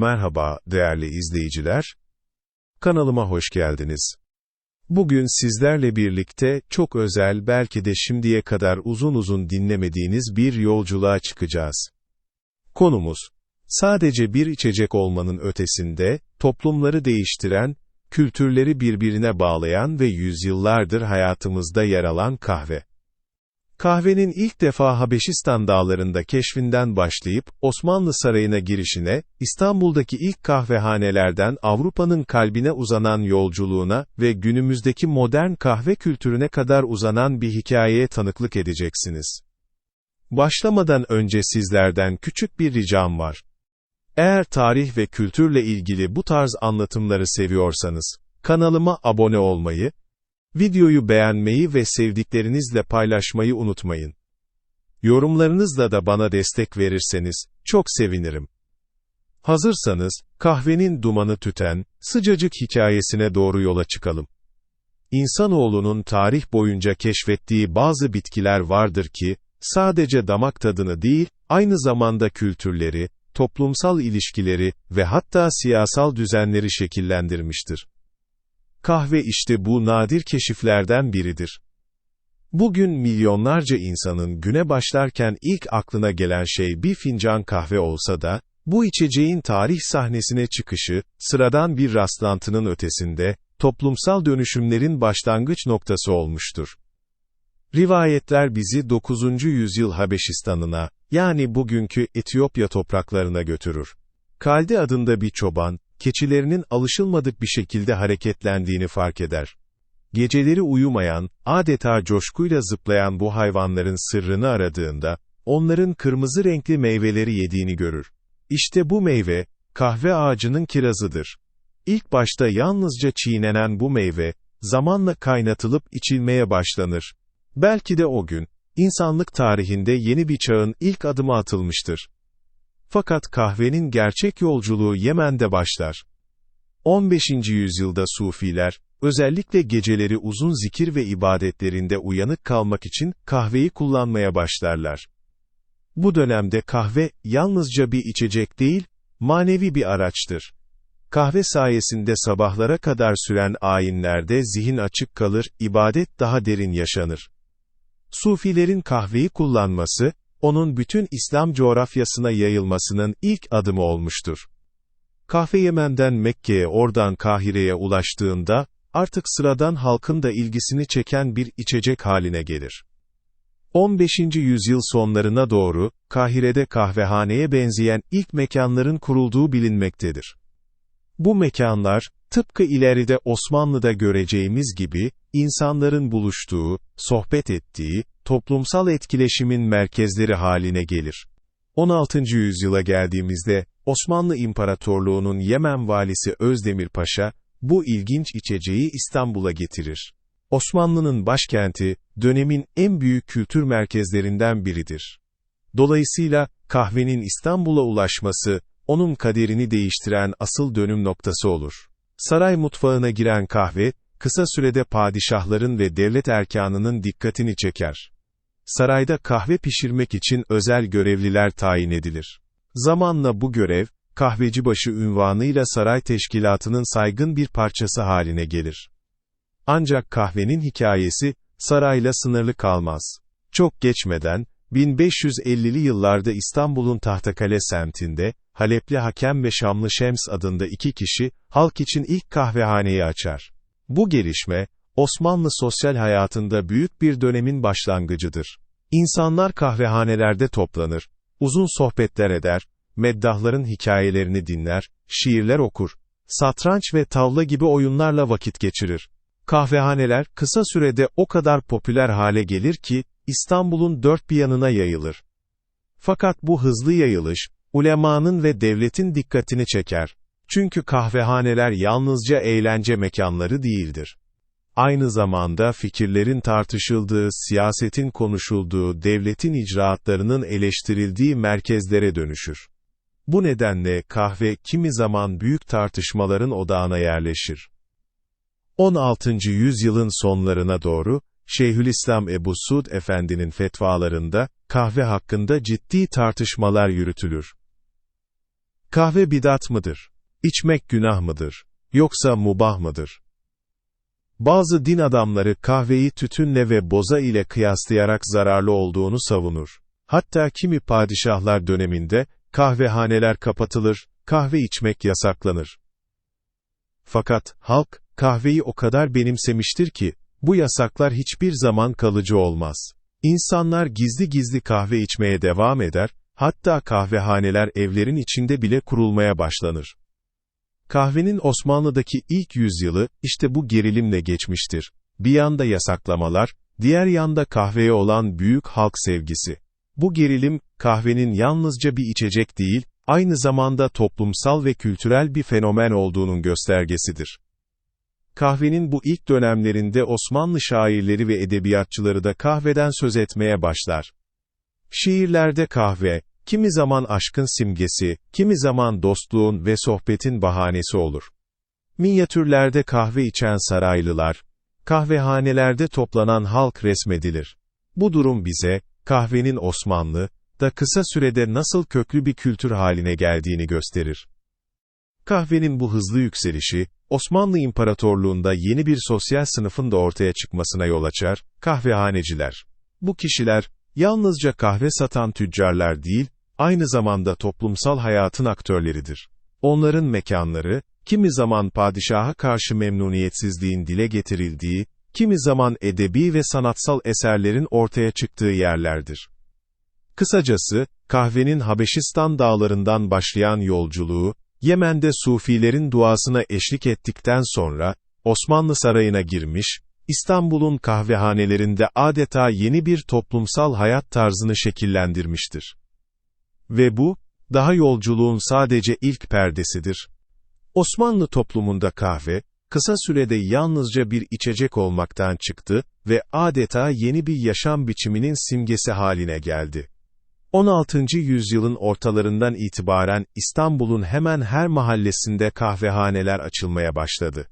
Merhaba değerli izleyiciler. Kanalıma hoş geldiniz. Bugün sizlerle birlikte çok özel belki de şimdiye kadar uzun uzun dinlemediğiniz bir yolculuğa çıkacağız. Konumuz, sadece bir içecek olmanın ötesinde, toplumları değiştiren, kültürleri birbirine bağlayan ve yüzyıllardır hayatımızda yer alan kahve. Kahvenin ilk defa Habeşistan dağlarında keşfinden başlayıp, Osmanlı Sarayı'na girişine, İstanbul'daki ilk kahvehanelerden Avrupa'nın kalbine uzanan yolculuğuna ve günümüzdeki modern kahve kültürüne kadar uzanan bir hikayeye tanıklık edeceksiniz. Başlamadan önce sizlerden küçük bir ricam var. Eğer tarih ve kültürle ilgili bu tarz anlatımları seviyorsanız, kanalıma abone olmayı, Videoyu beğenmeyi ve sevdiklerinizle paylaşmayı unutmayın. Yorumlarınızla da bana destek verirseniz, çok sevinirim. Hazırsanız, kahvenin dumanı tüten, sıcacık hikayesine doğru yola çıkalım. İnsanoğlunun tarih boyunca keşfettiği bazı bitkiler vardır ki, sadece damak tadını değil, aynı zamanda kültürleri, toplumsal ilişkileri ve hatta siyasal düzenleri şekillendirmiştir. Kahve işte bu nadir keşiflerden biridir. Bugün milyonlarca insanın güne başlarken ilk aklına gelen şey bir fincan kahve olsa da, bu içeceğin tarih sahnesine çıkışı, sıradan bir rastlantının ötesinde, toplumsal dönüşümlerin başlangıç noktası olmuştur. Rivayetler bizi 9. yüzyıl Habeşistan'ına, yani bugünkü Etiyopya topraklarına götürür. Kaldi adında bir çoban, keçilerinin alışılmadık bir şekilde hareketlendiğini fark eder. Geceleri uyumayan, adeta coşkuyla zıplayan bu hayvanların sırrını aradığında, onların kırmızı renkli meyveleri yediğini görür. İşte bu meyve, kahve ağacının kirazıdır. İlk başta yalnızca çiğnenen bu meyve, zamanla kaynatılıp içilmeye başlanır. Belki de o gün, insanlık tarihinde yeni bir çağın ilk adımı atılmıştır. Fakat kahvenin gerçek yolculuğu Yemen'de başlar. 15. yüzyılda Sufiler, özellikle geceleri uzun zikir ve ibadetlerinde uyanık kalmak için kahveyi kullanmaya başlarlar. Bu dönemde kahve, yalnızca bir içecek değil, manevi bir araçtır. Kahve sayesinde sabahlara kadar süren ayinlerde zihin açık kalır, ibadet daha derin yaşanır. Sufilerin kahveyi kullanması, onun bütün İslam coğrafyasına yayılmasının ilk adımı olmuştur. Kahve Yemen'den Mekke'ye oradan Kahire'ye ulaştığında, artık sıradan halkın da ilgisini çeken bir içecek haline gelir. 15. yüzyıl sonlarına doğru, Kahire'de kahvehaneye benzeyen ilk mekanların kurulduğu bilinmektedir. Bu mekanlar, tıpkı ileride Osmanlı'da göreceğimiz gibi, insanların buluştuğu, sohbet ettiği, toplumsal etkileşimin merkezleri haline gelir. 16. yüzyıla geldiğimizde, Osmanlı İmparatorluğu'nun Yemen valisi Özdemir Paşa, bu ilginç içeceği İstanbul'a getirir. Osmanlı'nın başkenti, dönemin en büyük kültür merkezlerinden biridir. Dolayısıyla, kahvenin İstanbul'a ulaşması, onun kaderini değiştiren asıl dönüm noktası olur. Saray mutfağına giren kahve, kısa sürede padişahların ve devlet erkanının dikkatini çeker. Sarayda kahve pişirmek için özel görevliler tayin edilir. Zamanla bu görev, kahvecibaşı ünvanıyla saray teşkilatının saygın bir parçası haline gelir. Ancak kahvenin hikayesi, sarayla sınırlı kalmaz. Çok geçmeden, 1550'li yıllarda İstanbul'un Tahtakale semtinde, Halepli Hakem ve Şamlı Şems adında iki kişi, halk için ilk kahvehaneyi açar. Bu gelişme, Osmanlı sosyal hayatında büyük bir dönemin başlangıcıdır. İnsanlar kahvehanelerde toplanır, uzun sohbetler eder, meddahların hikayelerini dinler, şiirler okur, satranç ve tavla gibi oyunlarla vakit geçirir. Kahvehaneler, kısa sürede o kadar popüler hale gelir ki, İstanbul'un dört bir yanına yayılır. Fakat bu hızlı yayılış, ulemanın ve devletin dikkatini çeker. Çünkü kahvehaneler yalnızca eğlence mekanları değildir. Aynı zamanda fikirlerin tartışıldığı, siyasetin konuşulduğu, devletin icraatlarının eleştirildiği merkezlere dönüşür. Bu nedenle kahve kimi zaman büyük tartışmaların odağına yerleşir. 16. yüzyılın sonlarına doğru, Şeyhülislam Ebu Sud Efendi'nin fetvalarında, kahve hakkında ciddi tartışmalar yürütülür. Kahve bidat mıdır? İçmek günah mıdır? Yoksa mubah mıdır? Bazı din adamları kahveyi tütünle ve boza ile kıyaslayarak zararlı olduğunu savunur. Hatta kimi padişahlar döneminde, kahvehaneler kapatılır, kahve içmek yasaklanır. Fakat, halk, kahveyi o kadar benimsemiştir ki, bu yasaklar hiçbir zaman kalıcı olmaz. İnsanlar gizli gizli kahve içmeye devam eder, hatta kahvehaneler evlerin içinde bile kurulmaya başlanır. Kahvenin Osmanlı'daki ilk yüzyılı, işte bu gerilimle geçmiştir. Bir yanda yasaklamalar, diğer yanda kahveye olan büyük halk sevgisi. Bu gerilim, kahvenin yalnızca bir içecek değil, aynı zamanda toplumsal ve kültürel bir fenomen olduğunun göstergesidir. Kahvenin bu ilk dönemlerinde Osmanlı şairleri ve edebiyatçıları da kahveden söz etmeye başlar. Şiirlerde kahve, kimi zaman aşkın simgesi, kimi zaman dostluğun ve sohbetin bahanesi olur. Minyatürlerde kahve içen saraylılar, kahvehanelerde toplanan halk resmedilir. Bu durum bize, kahvenin Osmanlı, da kısa sürede nasıl köklü bir kültür haline geldiğini gösterir. Kahvenin bu hızlı yükselişi, Osmanlı İmparatorluğunda yeni bir sosyal sınıfın da ortaya çıkmasına yol açar, kahvehaneciler. Bu kişiler, yalnızca kahve satan tüccarlar değil, aynı zamanda toplumsal hayatın aktörleridir. Onların mekanları, kimi zaman padişaha karşı memnuniyetsizliğin dile getirildiği, kimi zaman edebi ve sanatsal eserlerin ortaya çıktığı yerlerdir. Kısacası, kahvenin Habeşistan dağlarından başlayan yolculuğu, Yemen'de Sufilerin duasına eşlik ettikten sonra, Osmanlı Sarayı'na girmiş, İstanbul'un kahvehanelerinde adeta yeni bir toplumsal hayat tarzını şekillendirmiştir. Ve bu, daha yolculuğun sadece ilk perdesidir. Osmanlı toplumunda kahve, kısa sürede yalnızca bir içecek olmaktan çıktı ve adeta yeni bir yaşam biçiminin simgesi haline geldi. 16. yüzyılın ortalarından itibaren İstanbul'un hemen her mahallesinde kahvehaneler açılmaya başladı.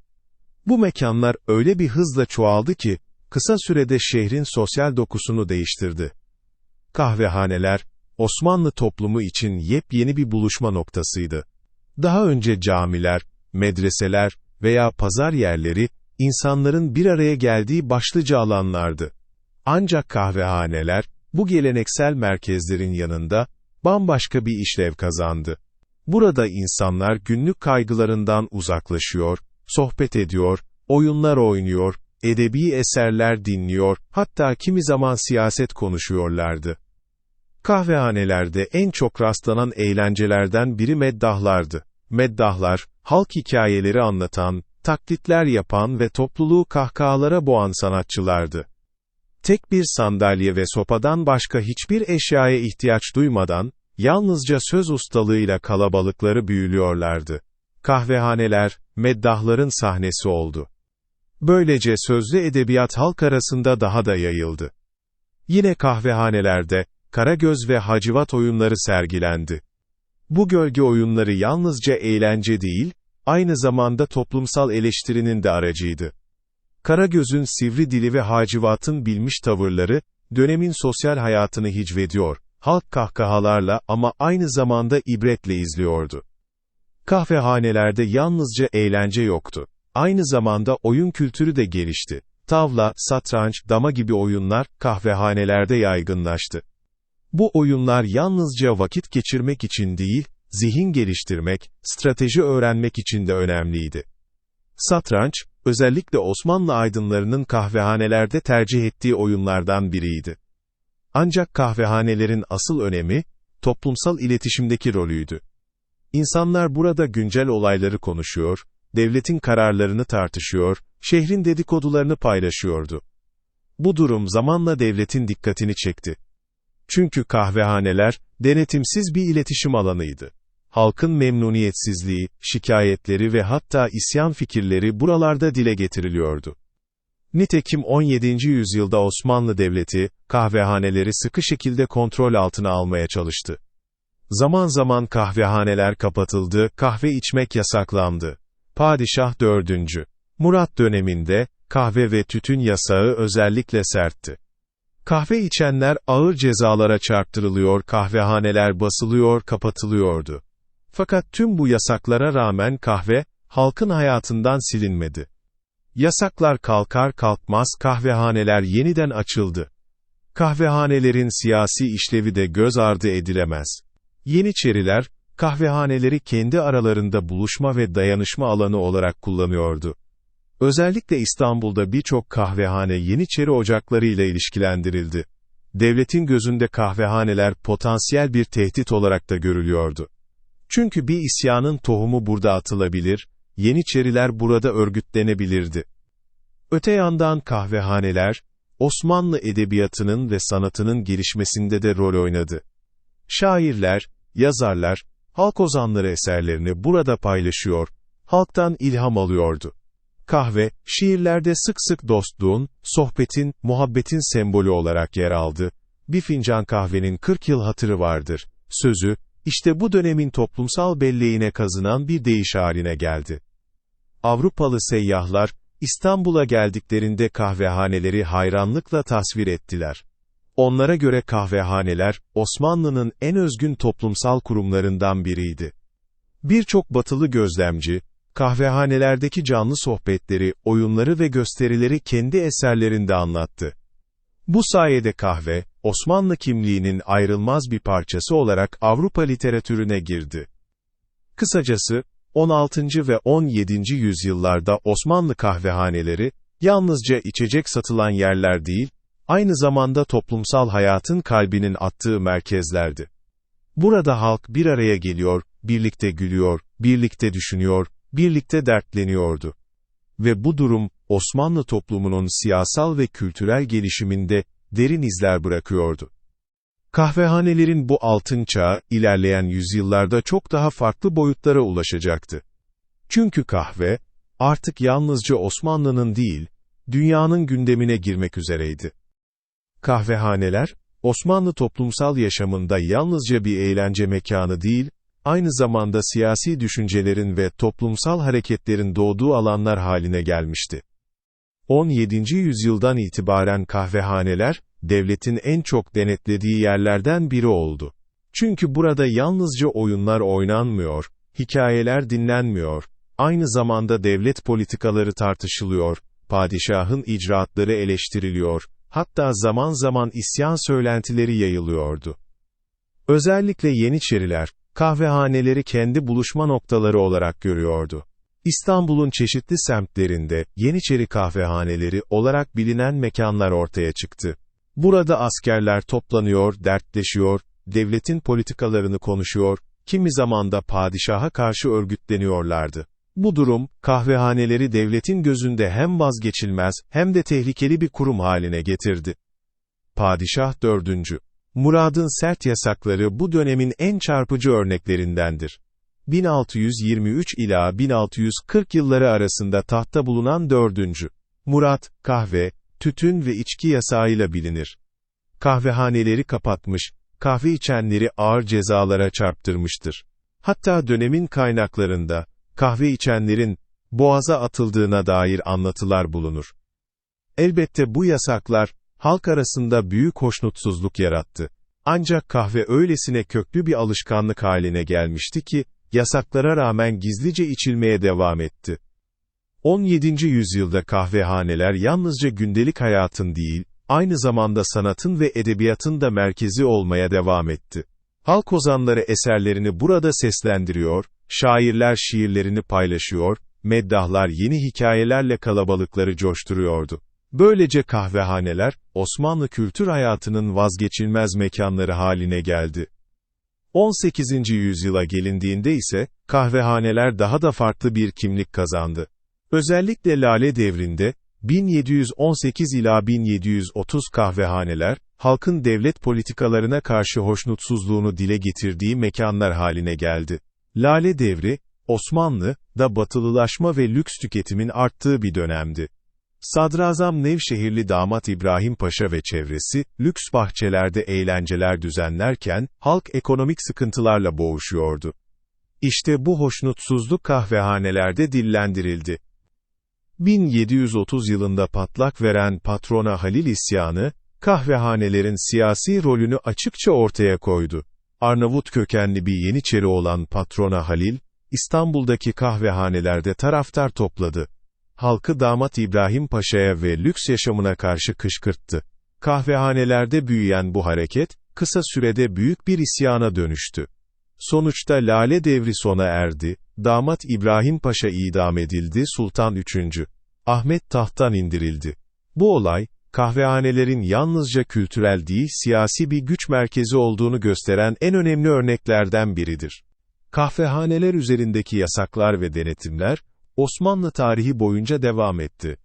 Bu mekanlar öyle bir hızla çoğaldı ki, kısa sürede şehrin sosyal dokusunu değiştirdi. Kahvehaneler, Osmanlı toplumu için yepyeni bir buluşma noktasıydı. Daha önce camiler, medreseler veya pazar yerleri, insanların bir araya geldiği başlıca alanlardı. Ancak kahvehaneler, bu geleneksel merkezlerin yanında, bambaşka bir işlev kazandı. Burada insanlar günlük kaygılarından uzaklaşıyor, sohbet ediyor, oyunlar oynuyor, edebi eserler dinliyor, hatta kimi zaman siyaset konuşuyorlardı. Kahvehanelerde en çok rastlanan eğlencelerden biri meddahlardı. Meddahlar, halk hikayeleri anlatan, taklitler yapan ve topluluğu kahkahalara boğan sanatçılardı. Tek bir sandalye ve sopadan başka hiçbir eşyaya ihtiyaç duymadan, yalnızca söz ustalığıyla kalabalıkları büyülüyorlardı. Kahvehaneler, meddahların sahnesi oldu. Böylece sözlü edebiyat halk arasında daha da yayıldı. Yine kahvehanelerde, Karagöz ve Hacivat oyunları sergilendi. Bu gölge oyunları yalnızca eğlence değil, aynı zamanda toplumsal eleştirinin de aracıydı. Karagöz'ün sivri dili ve Hacivat'ın bilmiş tavırları, dönemin sosyal hayatını hicvediyor, halk kahkahalarla ama aynı zamanda ibretle izliyordu. Kahvehanelerde yalnızca eğlence yoktu. Aynı zamanda oyun kültürü de gelişti. Tavla, satranç, dama gibi oyunlar kahvehanelerde yaygınlaştı. Bu oyunlar yalnızca vakit geçirmek için değil, zihin geliştirmek, strateji öğrenmek için de önemliydi. Satranç, özellikle Osmanlı aydınlarının kahvehanelerde tercih ettiği oyunlardan biriydi. Ancak kahvehanelerin asıl önemi, toplumsal iletişimdeki rolüydü. İnsanlar burada güncel olayları konuşuyor, devletin kararlarını tartışıyor, şehrin dedikodularını paylaşıyordu. Bu durum zamanla devletin dikkatini çekti. Çünkü kahvehaneler, denetimsiz bir iletişim alanıydı. Halkın memnuniyetsizliği, şikayetleri ve hatta isyan fikirleri buralarda dile getiriliyordu. Nitekim 17. yüzyılda Osmanlı Devleti, kahvehaneleri sıkı şekilde kontrol altına almaya çalıştı. Zaman zaman kahvehaneler kapatıldı, kahve içmek yasaklandı. Padişah 4. Murat döneminde, kahve ve tütün yasağı özellikle sertti. Kahve içenler ağır cezalara çarptırılıyor, kahvehaneler basılıyor, kapatılıyordu. Fakat tüm bu yasaklara rağmen kahve, halkın hayatından silinmedi. Yasaklar kalkar kalkmaz kahvehaneler yeniden açıldı. Kahvehanelerin siyasi işlevi de göz ardı edilemez. Yeniçeriler, kahvehaneleri kendi aralarında buluşma ve dayanışma alanı olarak kullanıyordu. Özellikle İstanbul'da birçok kahvehane Yeniçeri ocakları ile ilişkilendirildi. Devletin gözünde kahvehaneler potansiyel bir tehdit olarak da görülüyordu. Çünkü bir isyanın tohumu burada atılabilir, Yeniçeriler burada örgütlenebilirdi. Öte yandan kahvehaneler, Osmanlı edebiyatının ve sanatının gelişmesinde de rol oynadı. Şairler, yazarlar, halk ozanları eserlerini burada paylaşıyor, halktan ilham alıyordu. Kahve, şiirlerde sık sık dostluğun, sohbetin, muhabbetin sembolü olarak yer aldı. Bir fincan kahvenin 40 yıl hatırı vardır. Sözü, işte bu dönemin toplumsal belleğine kazınan bir deyiş haline geldi. Avrupalı seyyahlar, İstanbul'a geldiklerinde kahvehaneleri hayranlıkla tasvir ettiler. Onlara göre kahvehaneler, Osmanlı'nın en özgün toplumsal kurumlarından biriydi. Birçok batılı gözlemci, kahvehanelerdeki canlı sohbetleri, oyunları ve gösterileri kendi eserlerinde anlattı. Bu sayede kahve, Osmanlı kimliğinin ayrılmaz bir parçası olarak Avrupa literatürüne girdi. Kısacası, 16. ve 17. yüzyıllarda Osmanlı kahvehaneleri, yalnızca içecek satılan yerler değil, aynı zamanda toplumsal hayatın kalbinin attığı merkezlerdi. Burada halk bir araya geliyor, birlikte gülüyor, birlikte düşünüyor, birlikte dertleniyordu. Ve bu durum, Osmanlı toplumunun siyasal ve kültürel gelişiminde derin izler bırakıyordu. Kahvehanelerin bu altın çağı, ilerleyen yüzyıllarda çok daha farklı boyutlara ulaşacaktı. Çünkü kahve, artık yalnızca Osmanlı'nın değil, dünyanın gündemine girmek üzereydi. Kahvehaneler, Osmanlı toplumsal yaşamında yalnızca bir eğlence mekanı değil, aynı zamanda siyasi düşüncelerin ve toplumsal hareketlerin doğduğu alanlar haline gelmişti. 17. yüzyıldan itibaren kahvehaneler, devletin en çok denetlediği yerlerden biri oldu. Çünkü burada yalnızca oyunlar oynanmıyor, hikayeler dinlenmiyor, aynı zamanda devlet politikaları tartışılıyor, padişahın icraatları eleştiriliyor, hatta zaman zaman isyan söylentileri yayılıyordu. Özellikle Yeniçeriler, kahvehaneleri kendi buluşma noktaları olarak görüyordu. İstanbul'un çeşitli semtlerinde, Yeniçeri kahvehaneleri olarak bilinen mekanlar ortaya çıktı. Burada askerler toplanıyor, dertleşiyor, devletin politikalarını konuşuyor, kimi zaman da padişaha karşı örgütleniyorlardı. Bu durum, kahvehaneleri devletin gözünde hem vazgeçilmez, hem de tehlikeli bir kurum haline getirdi. Padişah 4. Murad'ın sert yasakları bu dönemin en çarpıcı örneklerindendir. 1623 ila 1640 yılları arasında tahtta bulunan 4. Murat, kahve, tütün ve içki yasağıyla bilinir. Kahvehaneleri kapatmış, kahve içenleri ağır cezalara çarptırmıştır. Hatta dönemin kaynaklarında, kahve içenlerin, boğaza atıldığına dair anlatılar bulunur. Elbette bu yasaklar, halk arasında büyük hoşnutsuzluk yarattı. Ancak kahve öylesine köklü bir alışkanlık haline gelmişti ki, yasaklara rağmen gizlice içilmeye devam etti. 17. yüzyılda kahvehaneler yalnızca gündelik hayatın değil, aynı zamanda sanatın ve edebiyatın da merkezi olmaya devam etti. Halk ozanları eserlerini burada seslendiriyor, şairler şiirlerini paylaşıyor, meddahlar yeni hikayelerle kalabalıkları coşturuyordu. Böylece kahvehaneler, Osmanlı kültür hayatının vazgeçilmez mekanları haline geldi. 18. yüzyıla gelindiğinde ise, kahvehaneler daha da farklı bir kimlik kazandı. Özellikle Lale devrinde, 1718 ila 1730 kahvehaneler, halkın devlet politikalarına karşı hoşnutsuzluğunu dile getirdiği mekanlar haline geldi. Lale devri, Osmanlı, da batılılaşma ve lüks tüketimin arttığı bir dönemdi. Sadrazam Nevşehirli damat İbrahim Paşa ve çevresi, lüks bahçelerde eğlenceler düzenlerken, halk ekonomik sıkıntılarla boğuşuyordu. İşte bu hoşnutsuzluk kahvehanelerde dillendirildi. 1730 yılında patlak veren patrona Halil isyanı, kahvehanelerin siyasi rolünü açıkça ortaya koydu. Arnavut kökenli bir Yeniçeri olan patrona Halil, İstanbul'daki kahvehanelerde taraftar topladı. Halkı damat İbrahim Paşa'ya ve lüks yaşamına karşı kışkırttı. Kahvehanelerde büyüyen bu hareket, kısa sürede büyük bir isyana dönüştü. Sonuçta Lale devri sona erdi, damat İbrahim Paşa idam edildi, Sultan III. Ahmet tahttan indirildi. Bu olay, kahvehanelerin yalnızca kültürel değil siyasi bir güç merkezi olduğunu gösteren en önemli örneklerden biridir. Kahvehaneler üzerindeki yasaklar ve denetimler, Osmanlı tarihi boyunca devam etti.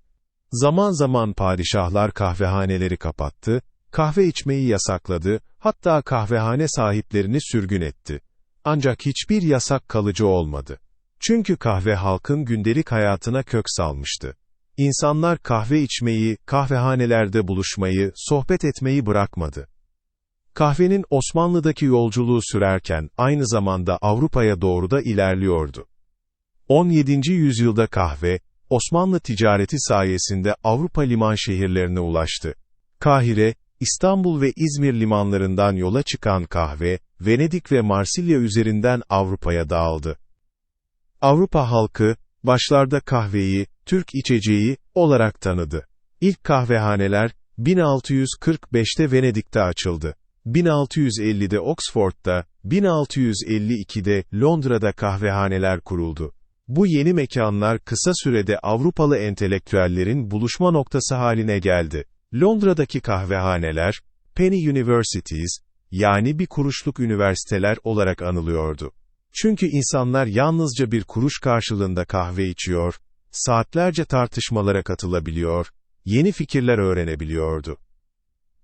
Zaman zaman padişahlar kahvehaneleri kapattı, kahve içmeyi yasakladı, hatta kahvehane sahiplerini sürgün etti. Ancak hiçbir yasak kalıcı olmadı. Çünkü kahve halkın gündelik hayatına kök salmıştı. İnsanlar kahve içmeyi, kahvehanelerde buluşmayı, sohbet etmeyi bırakmadı. Kahvenin Osmanlı'daki yolculuğu sürerken aynı zamanda Avrupa'ya doğru da ilerliyordu. 17. yüzyılda kahve, Osmanlı ticareti sayesinde Avrupa liman şehirlerine ulaştı. Kahire, İstanbul ve İzmir limanlarından yola çıkan kahve, Venedik ve Marsilya üzerinden Avrupa'ya dağıldı. Avrupa halkı, başlarda kahveyi, Türk içeceği, olarak tanıdı. İlk kahvehaneler, 1645'te Venedik'te açıldı. 1650'de Oxford'da, 1652'de Londra'da kahvehaneler kuruldu. Bu yeni mekanlar kısa sürede Avrupalı entelektüellerin buluşma noktası haline geldi. Londra'daki kahvehaneler, Penny Universities, yani bir kuruşluk üniversiteler olarak anılıyordu. Çünkü insanlar yalnızca bir kuruş karşılığında kahve içiyor, saatlerce tartışmalara katılabiliyor, yeni fikirler öğrenebiliyordu.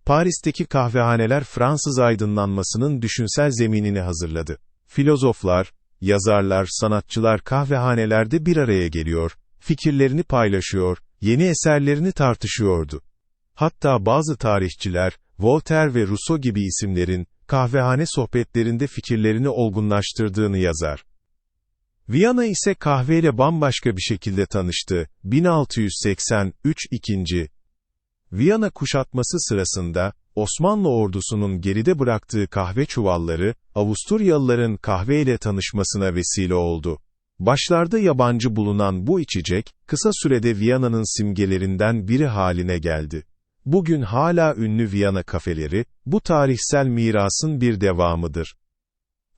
Paris'teki kahvehaneler Fransız aydınlanmasının düşünsel zeminini hazırladı. Filozoflar, yazarlar, sanatçılar kahvehanelerde bir araya geliyor, fikirlerini paylaşıyor, yeni eserlerini tartışıyordu. Hatta bazı tarihçiler, Voltaire ve Rousseau gibi isimlerin, kahvehane sohbetlerinde fikirlerini olgunlaştırdığını yazar. Viyana ise kahveyle bambaşka bir şekilde tanıştı. 1683 2. Viyana kuşatması sırasında, Osmanlı ordusunun geride bıraktığı kahve çuvalları, Avusturyalıların kahveyle tanışmasına vesile oldu. Başlarda yabancı bulunan bu içecek, kısa sürede Viyana'nın simgelerinden biri haline geldi. Bugün hala ünlü Viyana kafeleri, bu tarihsel mirasın bir devamıdır.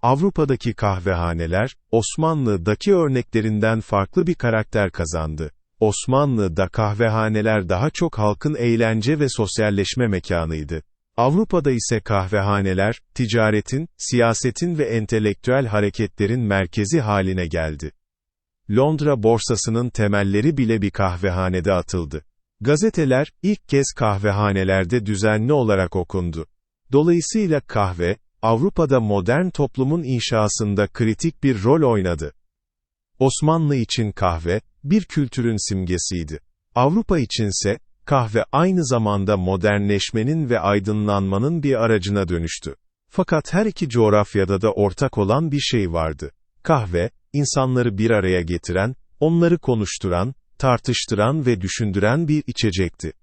Avrupa'daki kahvehaneler, Osmanlı'daki örneklerinden farklı bir karakter kazandı. Osmanlı'da kahvehaneler daha çok halkın eğlence ve sosyalleşme mekanıydı. Avrupa'da ise kahvehaneler, ticaretin, siyasetin ve entelektüel hareketlerin merkezi haline geldi. Londra borsasının temelleri bile bir kahvehanede atıldı. Gazeteler, ilk kez kahvehanelerde düzenli olarak okundu. Dolayısıyla kahve, Avrupa'da modern toplumun inşasında kritik bir rol oynadı. Osmanlı için kahve, bir kültürün simgesiydi. Avrupa içinse, kahve aynı zamanda modernleşmenin ve aydınlanmanın bir aracına dönüştü. Fakat her iki coğrafyada da ortak olan bir şey vardı. Kahve, insanları bir araya getiren, onları konuşturan, tartıştıran ve düşündüren bir içecekti.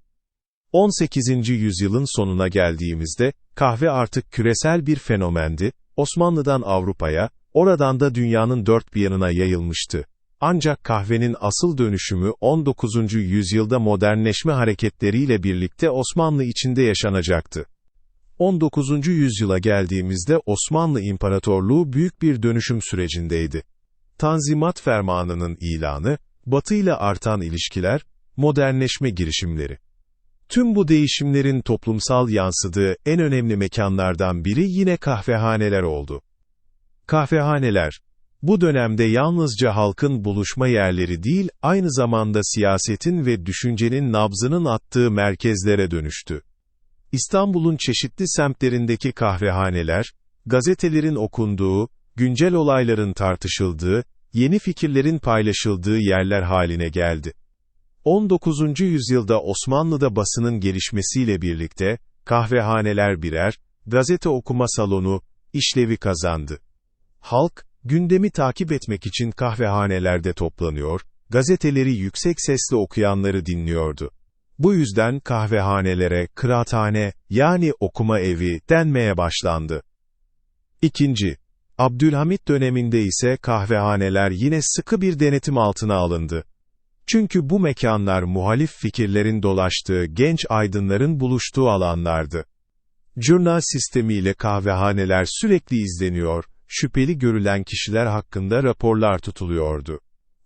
18. yüzyılın sonuna geldiğimizde, kahve artık küresel bir fenomendi, Osmanlı'dan Avrupa'ya, oradan da dünyanın dört bir yanına yayılmıştı. Ancak kahvenin asıl dönüşümü 19. yüzyılda modernleşme hareketleriyle birlikte Osmanlı içinde yaşanacaktı. 19. yüzyıla geldiğimizde Osmanlı İmparatorluğu büyük bir dönüşüm sürecindeydi. Tanzimat Fermanı'nın ilanı, Batı ile artan ilişkiler, modernleşme girişimleri. Tüm bu değişimlerin toplumsal yansıdığı en önemli mekanlardan biri yine kahvehaneler oldu. Kahvehaneler, bu dönemde yalnızca halkın buluşma yerleri değil, aynı zamanda siyasetin ve düşüncenin nabzının attığı merkezlere dönüştü. İstanbul'un çeşitli semtlerindeki kahvehaneler, gazetelerin okunduğu, güncel olayların tartışıldığı, yeni fikirlerin paylaşıldığı yerler haline geldi. 19. yüzyılda Osmanlı'da basının gelişmesiyle birlikte, kahvehaneler birer, gazete okuma salonu, işlevi kazandı. Halk, gündemi takip etmek için kahvehanelerde toplanıyor, gazeteleri yüksek sesle okuyanları dinliyordu. Bu yüzden kahvehanelere kıraathane, yani okuma evi denmeye başlandı. İkinci, Abdülhamit döneminde ise kahvehaneler yine sıkı bir denetim altına alındı. Çünkü bu mekanlar muhalif fikirlerin dolaştığı genç aydınların buluştuğu alanlardı. Jurnal sistemiyle kahvehaneler sürekli izleniyor, şüpheli görülen kişiler hakkında raporlar tutuluyordu.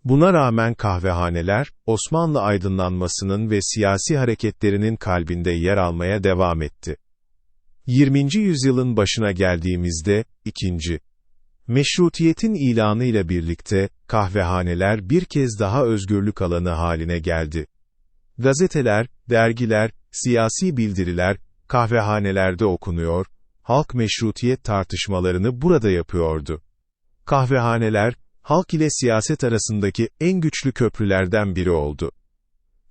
Buna rağmen kahvehaneler, Osmanlı aydınlanmasının ve siyasi hareketlerinin kalbinde yer almaya devam etti. 20. yüzyılın başına geldiğimizde, ikinci, meşrutiyetin ilanı ile birlikte, kahvehaneler bir kez daha özgürlük alanı haline geldi. Gazeteler, dergiler, siyasi bildiriler, kahvehanelerde okunuyor, halk meşrutiyet tartışmalarını burada yapıyordu. Kahvehaneler, halk ile siyaset arasındaki en güçlü köprülerden biri oldu.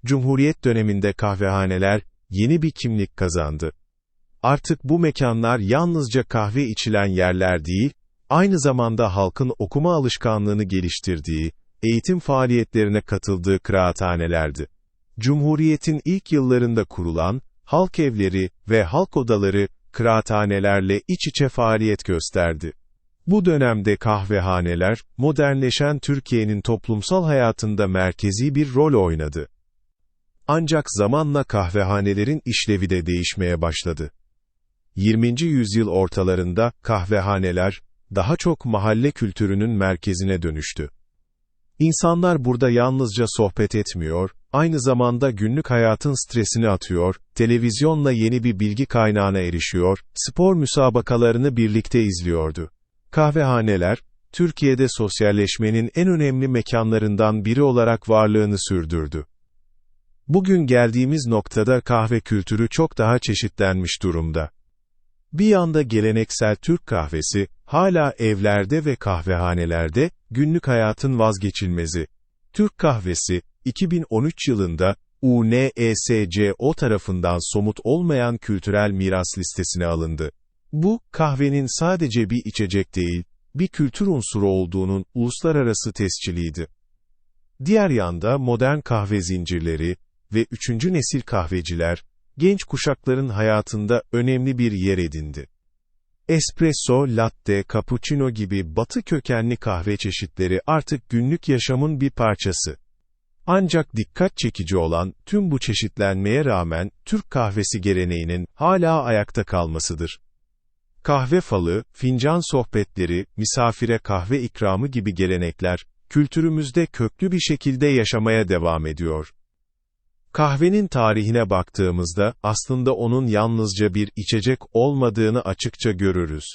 Cumhuriyet döneminde kahvehaneler, yeni bir kimlik kazandı. Artık bu mekanlar yalnızca kahve içilen yerler değil, aynı zamanda halkın okuma alışkanlığını geliştirdiği, eğitim faaliyetlerine katıldığı kıraathanelerdi. Cumhuriyetin ilk yıllarında kurulan, halk evleri ve halk odaları, kıraathanelerle iç içe faaliyet gösterdi. Bu dönemde kahvehaneler, modernleşen Türkiye'nin toplumsal hayatında merkezi bir rol oynadı. Ancak zamanla kahvehanelerin işlevi de değişmeye başladı. 20. yüzyıl ortalarında kahvehaneler, daha çok mahalle kültürünün merkezine dönüştü. İnsanlar burada yalnızca sohbet etmiyor, aynı zamanda günlük hayatın stresini atıyor, televizyonla yeni bir bilgi kaynağına erişiyor, spor müsabakalarını birlikte izliyordu. Kahvehaneler, Türkiye'de sosyalleşmenin en önemli mekanlarından biri olarak varlığını sürdürdü. Bugün geldiğimiz noktada kahve kültürü çok daha çeşitlenmiş durumda. Bir yanda geleneksel Türk kahvesi, hala evlerde ve kahvehanelerde, günlük hayatın vazgeçilmezi. Türk kahvesi, 2013 yılında, UNESCO tarafından somut olmayan kültürel miras listesine alındı. Bu, kahvenin sadece bir içecek değil, bir kültür unsuru olduğunun uluslararası tesciliydi. Diğer yanda modern kahve zincirleri ve üçüncü nesil kahveciler, genç kuşakların hayatında önemli bir yer edindi. Espresso, latte, cappuccino gibi batı kökenli kahve çeşitleri artık günlük yaşamın bir parçası. Ancak dikkat çekici olan, tüm bu çeşitlenmeye rağmen, Türk kahvesi geleneğinin hala ayakta kalmasıdır. Kahve falı, fincan sohbetleri, misafire kahve ikramı gibi gelenekler, kültürümüzde köklü bir şekilde yaşamaya devam ediyor. Kahvenin tarihine baktığımızda, aslında onun yalnızca bir içecek olmadığını açıkça görürüz.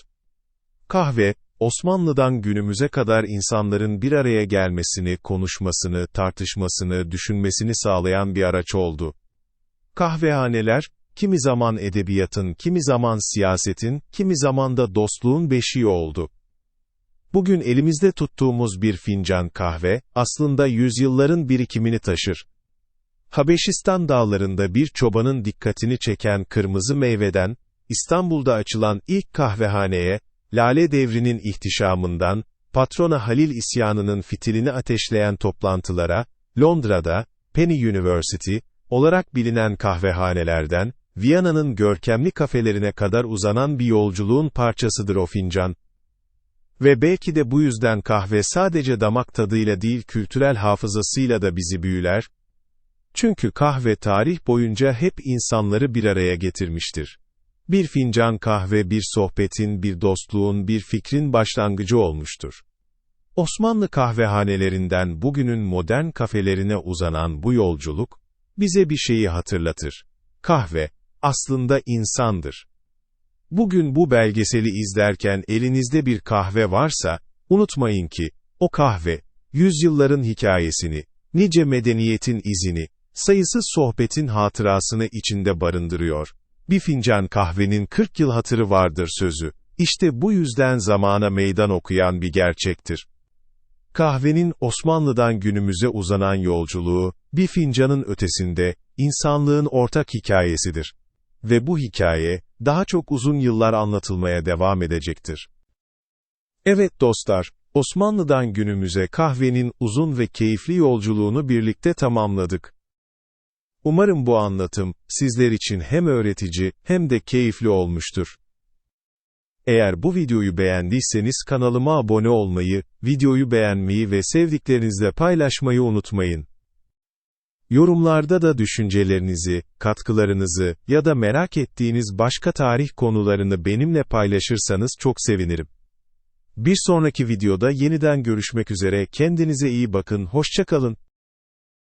Kahve, Osmanlı'dan günümüze kadar insanların bir araya gelmesini, konuşmasını, tartışmasını, düşünmesini sağlayan bir araç oldu. Kahvehaneler, kimi zaman edebiyatın, kimi zaman siyasetin, kimi zaman da dostluğun beşiği oldu. Bugün elimizde tuttuğumuz bir fincan kahve, aslında yüzyılların birikimini taşır. Habeşistan dağlarında bir çobanın dikkatini çeken kırmızı meyveden, İstanbul'da açılan ilk kahvehaneye, Lale Devri'nin ihtişamından, patrona Halil isyanının fitilini ateşleyen toplantılara, Londra'da, Penny University, olarak bilinen kahvehanelerden, Viyana'nın görkemli kafelerine kadar uzanan bir yolculuğun parçasıdır o fincan. Ve belki de bu yüzden kahve sadece damak tadıyla değil kültürel hafızasıyla da bizi büyüler. Çünkü kahve tarih boyunca hep insanları bir araya getirmiştir. Bir fincan kahve bir sohbetin, bir dostluğun, bir fikrin başlangıcı olmuştur. Osmanlı kahvehanelerinden bugünün modern kafelerine uzanan bu yolculuk, bize bir şeyi hatırlatır. Kahve, aslında insandır. Bugün bu belgeseli izlerken elinizde bir kahve varsa, unutmayın ki, o kahve, yüzyılların hikayesini, nice medeniyetin izini, sayısız sohbetin hatırasını içinde barındırıyor. Bir fincan kahvenin 40 yıl hatırı vardır sözü. İşte bu yüzden zamana meydan okuyan bir gerçektir. Kahvenin Osmanlı'dan günümüze uzanan yolculuğu, bir fincanın ötesinde, insanlığın ortak hikayesidir. Ve bu hikaye, daha çok uzun yıllar anlatılmaya devam edecektir. Evet dostlar, Osmanlı'dan günümüze kahvenin uzun ve keyifli yolculuğunu birlikte tamamladık. Umarım bu anlatım, sizler için hem öğretici, hem de keyifli olmuştur. Eğer bu videoyu beğendiyseniz kanalıma abone olmayı, videoyu beğenmeyi ve sevdiklerinizle paylaşmayı unutmayın. Yorumlarda da düşüncelerinizi, katkılarınızı ya da merak ettiğiniz başka tarih konularını benimle paylaşırsanız çok sevinirim. Bir sonraki videoda yeniden görüşmek üzere kendinize iyi bakın hoşçakalın.